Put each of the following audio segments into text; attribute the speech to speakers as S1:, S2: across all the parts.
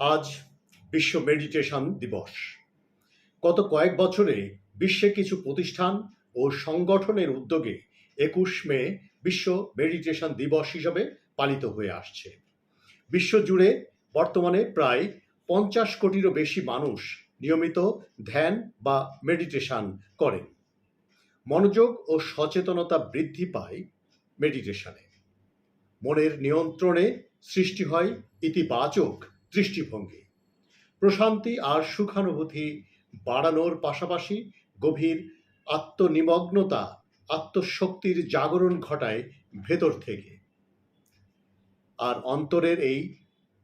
S1: আজ বিশ্ব মেডিটেশন দিবস। গত কয়েক বছরে বিশ্বে কিছু প্রতিষ্ঠান ও সংগঠনের উদ্যোগে একুশ মে বিশ্ব মেডিটেশন দিবস হিসাবে পালিত হয়ে আসছে। বিশ্বজুড়ে বর্তমানে প্রায় পঞ্চাশ কোটিরও বেশি মানুষ নিয়মিত ধ্যান বা মেডিটেশন করেন। মনোযোগ ও সচেতনতা বৃদ্ধি পায় মেডিটেশনে। মনের নিয়ন্ত্রণে সৃষ্টি হয় ইতিবাচক দৃষ্টিভঙ্গি। প্রশান্তি আর সুখানুভূতি বাড়ানোর পাশাপাশি গভীর আত্মনিমগ্নতা, আত্মশক্তির জাগরণ ঘটায় ভেতর থেকে। আর অন্তরের এই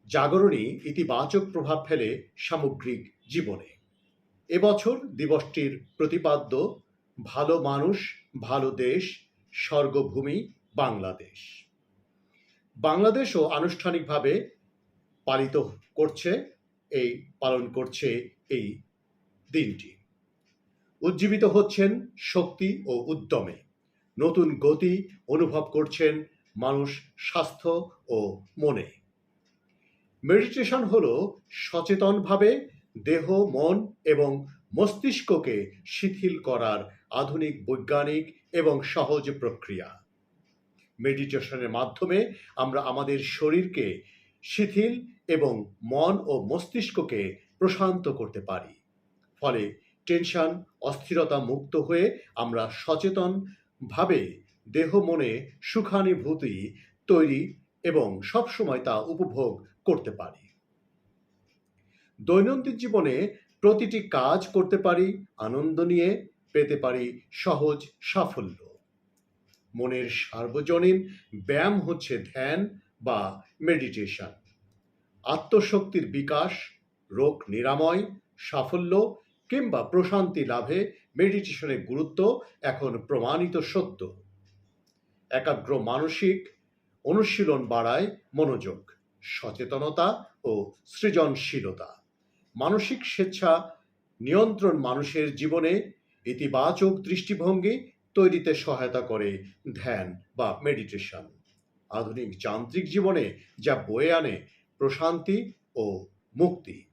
S1: জাগরণই ইতিবাচক প্রভাব ফেলে সামগ্রিক জীবনে। এবছর দিবসটির প্রতিপাদ্য, ভালো মানুষ, ভালো দেশ, স্বর্গভূমি বাংলাদেশ। বাংলাদেশও আনুষ্ঠানিকভাবে পালিত করছে, এই পালন করছে এই দিনটি। উজ্জীবিত হচ্ছেন শক্তি ও উদ্যমে। নতুন গতি অনুভব করছেন মানুষ স্বাস্থ্য ও মনে। মেডিটেশন হল সচেতনভাবে দেহ, মন এবং মস্তিষ্ককে শিথিল করার আধুনিক, বৈজ্ঞানিক এবং সহজ প্রক্রিয়া। মেডিটেশনের মাধ্যমে আমরা আমাদের শরীরকে শিথিল এবং মন ও মস্তিষ্ককে প্রশান্ত করতে পারি। ফলে টেনশন, অস্থিরতা মুক্ত হয়ে আমরা সচেতনভাবে দেহ, মনে সুখানুভূতি তৈরি এবং সবসময় তা উপভোগ করতে পারি। দৈনন্দিন জীবনে প্রতিটি কাজ করতে পারি, আনন্দ নিয়ে পেতে পারি সহজ সাফল্য। মনের সার্বজনীন ব্যায়াম হচ্ছে ধ্যান বা মেডিটেশন আত্মশক্তির বিকাশ, রোগ নিরাময়, সাফল্য কিংবা প্রশান্তি লাভে মেডিটেশনের গুরুত্ব এখন প্রমাণিত সত্য। একাগ্র মানসিক অনুশীলন বাড়ায় মনোযোগ, সচেতনতা ও সৃজনশীলতা। মানসিক স্বেচ্ছা নিয়ন্ত্রণ মানুষের জীবনে ইতিবাচক দৃষ্টিভঙ্গি তৈরিতে সহায়তা করে ধ্যান বা মেডিটেশন আধুনিক যান্ত্রিক জীবনে যা বয়ে আনে প্রশান্তি ও মুক্তি।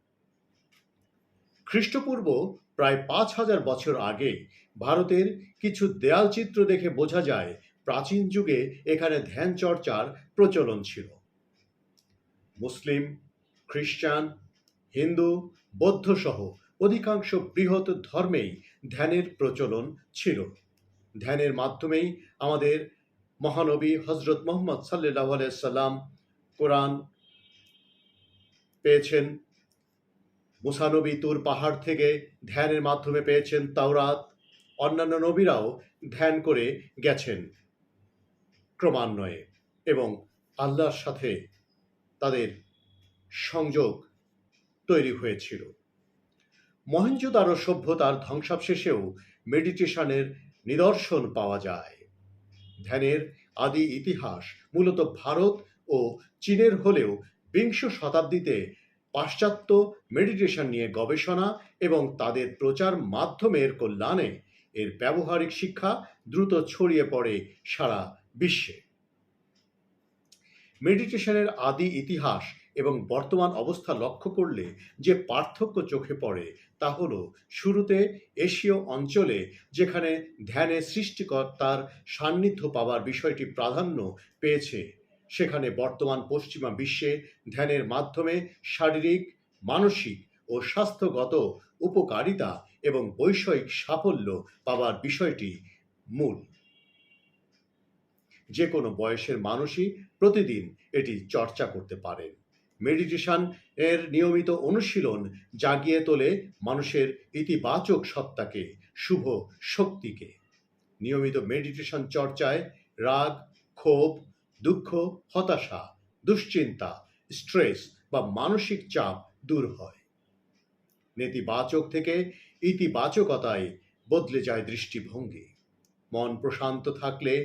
S1: খ্রিস্টপূর্ব প্রায় পাঁচ হাজার বছর আগে ভারতের কিছু দেয়ালচিত্র দেখে বোঝা যায় প্রাচীন যুগে এখানে ধ্যান চর্চার প্রচলন ছিল। মুসলিম, খ্রিস্টান, হিন্দু, বৌদ্ধ সহ অধিকাংশ বৃহৎ ধর্মেই ধ্যানের প্রচলন ছিল। ধ্যানের মাধ্যমেই আমাদের মহানবী হজরত মোহাম্মদ সাল্লাহ সাল্লাম কোরআন পেয়েছেন। মুসানবী তুর পাহাড় থেকে ধ্যানের মাধ্যমে পেয়েছেন তাওরাত। অন্যান্য নবীরাও ধ্যান করে গেছেন ক্রমান্বয়ে এবং আল্লাহর সাথে তাদের সংযোগ তৈরি হয়েছিল। মহেঞ্জোদারো সভ্যতার ধ্বংসাবশেষেও মেডিটেশনের নিদর্শন পাওয়া যায়। ধ্যানের আদি ইতিহাস মূলত ভারত ও চীনের হলেও বিংশ শতাব্দীতে পাশ্চাত্য মেডিটেশন নিয়ে গবেষণা এবং তাদের প্রচার মাধ্যমের কল্যাণে এর ব্যবহারিক শিক্ষা দ্রুত ছড়িয়ে পড়ে সারা বিশ্বে। মেডিটেশনের আদি ইতিহাস এবং বর্তমান অবস্থা লক্ষ্য করলে যে পার্থক্য চোখে পড়ে তা হল শুরুতে এশীয় অঞ্চলে যেখানে ধ্যানে সৃষ্টিকর্তার সান্নিধ্য পাওয়ার বিষয়টি প্রাধান্য পেয়েছে, সেখানে বর্তমান পশ্চিমা বিশ্বে ধ্যানের মাধ্যমে শারীরিক, মানসিক ও স্বাস্থ্যগত উপকারিতা এবং বৈষয়িক সাফল্য পাওয়ার বিষয়টি মূল। যে কোনো বয়সের মানুষই প্রতিদিন এটি চর্চা করতে পারেন। মেডিটেশন এর নিয়মিত অনুশীলন জাগিয়ে তোলে মানুষের ইতিবাচক সত্তাকে, শুভ শক্তিকে। নিয়মিত মেডিটেশন চর্চায় রাগ, ক্ষোভ, দুঃখ, হতাশা, দুশ্চিন্তা, স্ট্রেস বা মানসিক চাপ দূর হয়। নেতিবাচক থেকে ইতিবাচকতায় বদলে যায় দৃষ্টিভঙ্গি। মন প্রশান্ত থাকলে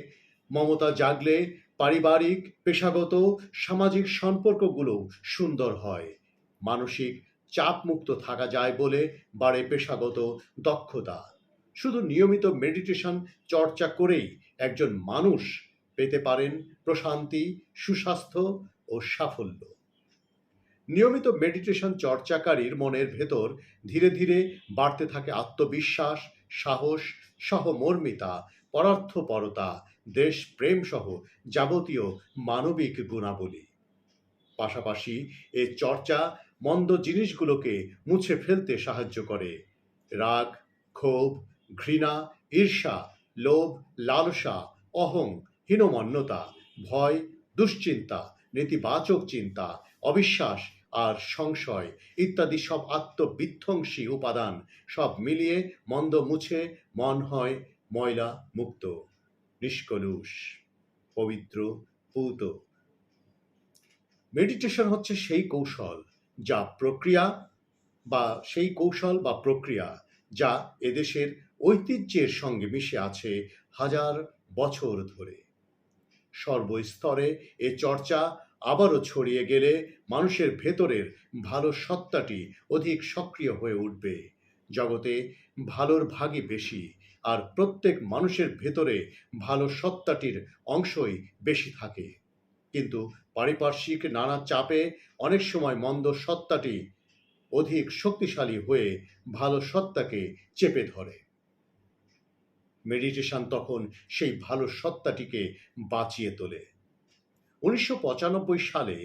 S1: মমতা জাগলে পারিবারিক, পেশাগত, সামাজিক সম্পর্কগুলো সুন্দর হয়। মানসিক চাপমুক্ত থাকা যায় বলে বাড়ে পেশাগত দক্ষতা। শুধু নিয়মিত মেডিটেশন চর্চা করেই একজন মানুষ পেতে পারেন প্রশান্তি, সুস্বাস্থ্য ও সাফল্য। নিয়মিত মেডিটেশন চর্চাকারীর মনের ভেতর ধীরে ধীরে বাড়তে থাকে আত্মবিশ্বাস, সাহস, সহমর্মিতা, পরার্থপরতা দেশ প্রেম সহ যাবতীয় মানবিক গুণাবলী। পাশাপাশি এ চর্চা মন্দ জিনিসগুলোকে মুছে ফেলতে সাহায্য করে। রাগ, ক্ষোভ, ঘৃণা, ঈর্ষা, লোভ, লালসা, অহং, হীনমন্যতা, ভয়, দুশ্চিন্তা, নেতিবাচক চিন্তা, অবিশ্বাস আর সংশয় ইত্যাদি সব আত্মবিধ্বংসী উপাদান সব মিলিয়ে মন্দ মুছে মন হয় ময়লা মুক্ত। নিষ্কলুষ, পবিত্র, পূত। মেডিটেশন হচ্ছে সেই কৌশল যা প্রক্রিয়া বা সেই কৌশল বা প্রক্রিয়া যা এদেশের ঐতিহ্যের সঙ্গে মিশে আছে হাজার বছর ধরে। সর্বস্তরে এ চর্চা আবারও ছড়িয়ে গেলে মানুষের ভেতরের ভালো সত্তাটি অধিক সক্রিয় হয়ে উঠবে। জগতে ভালোর ভাগই বেশি। আর প্রত্যেক মানুষের ভেতরে ভালো সত্তাটির অংশই বেশি থাকে। কিন্তু পারিপার্শ্বিক নানা চাপে অনেক সময় মন্দ সত্তাটি অধিক শক্তিশালী হয়ে ভালো সত্তাকে চেপে ধরে। মেডিটেশন তখন সেই ভালো সত্তাটিকে বাঁচিয়ে তোলে। উনিশশো পঁচানব্বই সালে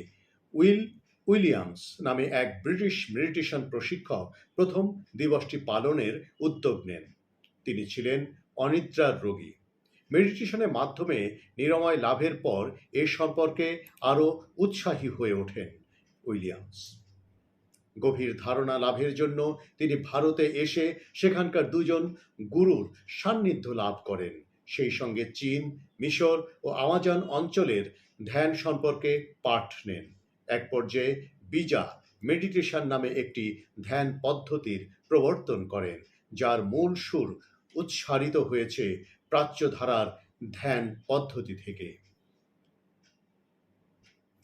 S1: উইল উইলিয়ামস নামে এক ব্রিটিশ মেডিটেশন প্রশিক্ষক প্রথম দিবসটি পালনের উদ্যোগ নেন। তিনি ছিলেন অনিদ্রার রোগী। মেডিটেশনের মাধ্যমে নিরাময় লাভের পর এ সম্পর্কে আরও উৎসাহী হয়ে ওঠেন উইলিয়ামস। গভীর ধারণা লাভের জন্য তিনি ভারতে এসে সেখানকার দুজন গুরুর সান্নিধ্য লাভ করেন। সেই সঙ্গে চীন, মিশর ও আমাজন অঞ্চলের ধ্যান সম্পর্কে পাঠ নেন। এক পর্যায়ে বিজা মেডিটেশন নামে একটি ধ্যান পদ্ধতির প্রবর্তন করেন, যার মূল সুর উৎসারিত হয়েছে প্রাচ্য ধারার ধ্যান পদ্ধতি থেকে।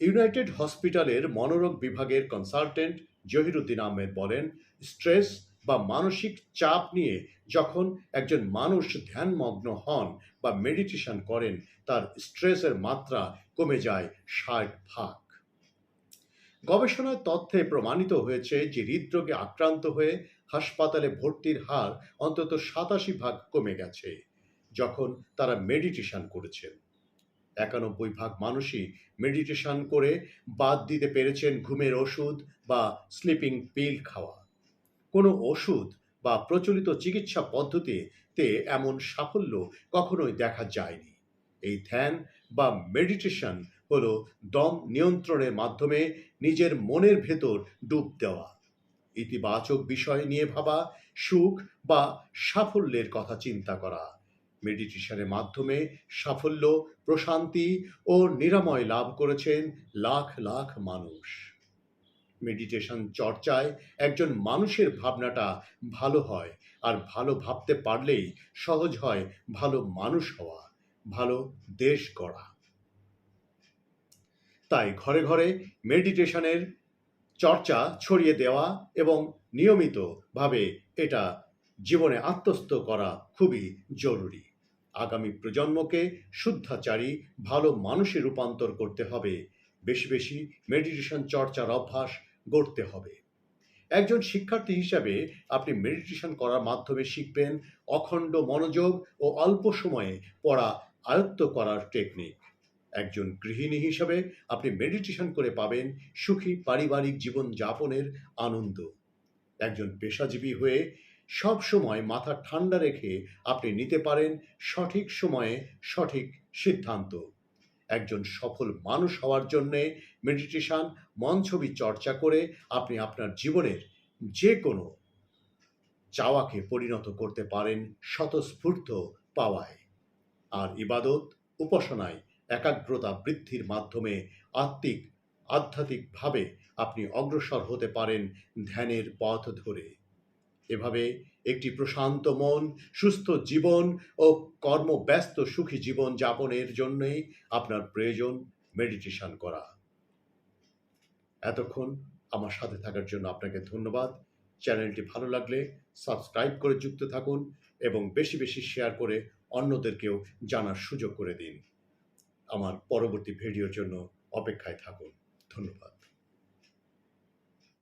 S1: ইউনাইটেড হসপিটালের মনোরোগ বিভাগের কনসালটেন্ট জহিরুদ্দিন আহমেদ বলেন, স্ট্রেস বা মানসিক চাপ নিয়ে যখন একজন মানুষ ধ্যানমগ্ন হন বা মেডিটেশন করেন, তার স্ট্রেসের মাত্রা কমে যায় ষাট ভাগ। গবেষণার তথ্যে প্রমাণিত হয়েছে যে হৃদরোগে আক্রান্ত হয়ে হাসপাতালে ভর্তির হার অন্তত সাতাশি ভাগ কমে গেছে, যখন তারা মেডিটেশন করেছেন। একানব্বই ভাগ মানুষই মেডিটেশন করে বাদ দিতে পেরেছেন ঘুমের ওষুধ বা স্লিপিং পিল খাওয়া। কোনো ওষুধ বা প্রচলিত চিকিৎসা পদ্ধতিতে এমন সাফল্য কখনোই দেখা যায়নি। এই ধ্যান বা মেডিটেশন হলো দম নিয়ন্ত্রণের মাধ্যমে নিজের মনের ভেতর ডুব দেওয়া। ইতিবাচক বিষয় নিয়ে ভাবা, সুখ বা সাফল্যের কথা চিন্তা করা। মেডিটেশনের মাধ্যমে সাফল্য, প্রশান্তি ও নিরাময় লাভ করেছেন লাখ লাখ মানুষ। মেডিটেশন চর্চায় একজন মানুষের ভাবনাটা ভালো হয় আর ভালো ভাবতে পারলেই সহজ হয় ভালো মানুষ হওয়া, ভালো দেশ গড়া। তাই ঘরে ঘরে মেডিটেশনের চর্চা ছড়িয়ে দেওয়া এবং নিয়মিতভাবে এটা জীবনে আত্মস্থ করা খুবই জরুরি। আগামী প্রজন্মকে শুদ্ধাচারী, ভালো মানুষে রূপান্তর করতে হবে। বেশি বেশি মেডিটেশন চর্চার অভ্যাস গড়তে হবে। একজন শিক্ষার্থী হিসাবে আপনি মেডিটেশন করার মাধ্যমে শিখবেন অখণ্ড মনোযোগ ও অল্প সময়ে পড়া আয়ত্ত করার টেকনিক একজন গৃহিণী হিসাবে আপনি মেডিটেশন করে পাবেন সুখী পারিবারিক জীবন যাপনের আনন্দ। একজন পেশাজীবী হয়ে সব সময় মাথা ঠান্ডা রেখে আপনি নিতে পারেন সঠিক সময়ে সঠিক সিদ্ধান্ত। একজন সফল মানুষ হওয়ার জন্যে মেডিটেশন ছবি চর্চা করে আপনি আপনার জীবনের যে কোনো চাওয়াকে পরিণত করতে পারেন স্বতঃস্ফূর্ত পাওয়ায়। আর ইবাদত, উপাসনায় একাগ্রতা বৃদ্ধির মাধ্যমে আত্মিক, আধ্যাত্মিকভাবে আপনি অগ্রসর হতে পারেন ধ্যানের পথ ধরে। এভাবে একটি প্রশান্ত মন, সুস্থ জীবন ও কর্মব্যস্ত সুখী জীবন যাপনের জন্যই আপনার প্রয়োজন মেডিটেশন করা। এতক্ষণ আমার সাথে থাকার জন্য আপনাকে ধন্যবাদ। চ্যানেলটি ভালো লাগলে সাবস্ক্রাইব করে যুক্ত থাকুন এবং বেশি বেশি শেয়ার করে অন্যদেরকেও জানার সুযোগ করে দিন। আমার পরবর্তী ভিডিওর জন্য অপেক্ষায় থাকুন। ধন্যবাদ।